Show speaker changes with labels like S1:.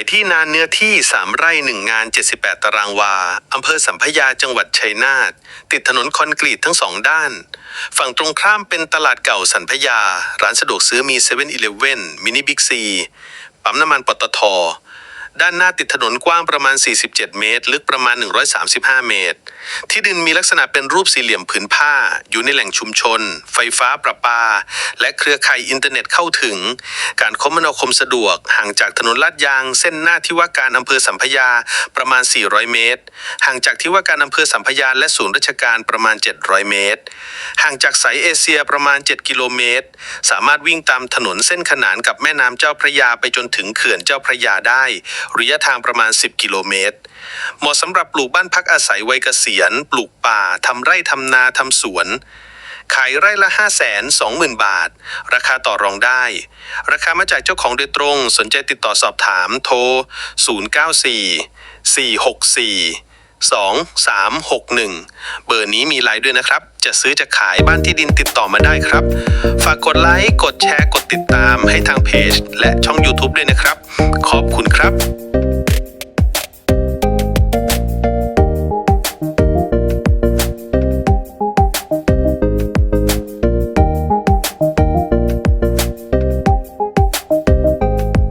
S1: ายที่นาเนื้อที่ 3 ไร่ 1 งาน 78 ตารางวา อำเภอสัมพยาจังหวัดชัยนาท ติดถนนคอนกรีตทั้งสองด้าน ฝั่งตรงข้ามเป็นตลาดเก่าสัมพยา ร้านสะดวกซื้อมี7 e เ e ่ e อมินิบิ๊กซี ปั๊มน้ำมันปตท ด้านหน้าติดถนนกว้างประมาณ 47 เมตร ลึกประมาณ 135 เมตร ที่ดินมีลักษณะเป็นรูปสี่เหลี่ยมผืนผ้า อยู่ในแหล่งชุมชน ไฟฟ้าประปา และเครือข่ายอินเทอร์เน็ตเข้าถึง การคมนาคมสะดวก ห่างจากถนนลาดยาง เส้นหน้าที่ว่าการอำเภอสัมพยาประมาณ 400 เมตร ห่างจากที่ว่าการอำเภอสัมพยาและศูนย์ราชการประมาณ 700 เมตร ห่างจากสายเอเชียประมาณ 7 กิโลเมตร สามารถวิ่งตามถนนเส้นขนานกับแม่น้ำเจ้าพระยาไปจนถึงเขื่อนเจ้าพระยาได้ระยะทางประมาณ 10 กิโลเมตร เหมาะสำหรับปลูกบ้านพักอาศัยวัยเกษียณ ปลูกป่าทำไร่ทำนาทำสวน ขายไร่ละ 5 2 0 0 0 0 บาท ราคาต่อรองได้ ราคามาจากเจ้าของโดยตรง สนใจติดต่อสอบถามโทร 094 464 2361 เบอร์นี้มีไลน์ด้วยนะครับ จะซื้อจะขายบ้านที่ดินติดต่อมาได้ครับ ฝากกดไลค์ กดแชร์ กดติดตามให้ทางเพจ และช่อง YouTube ด้วยนะครับ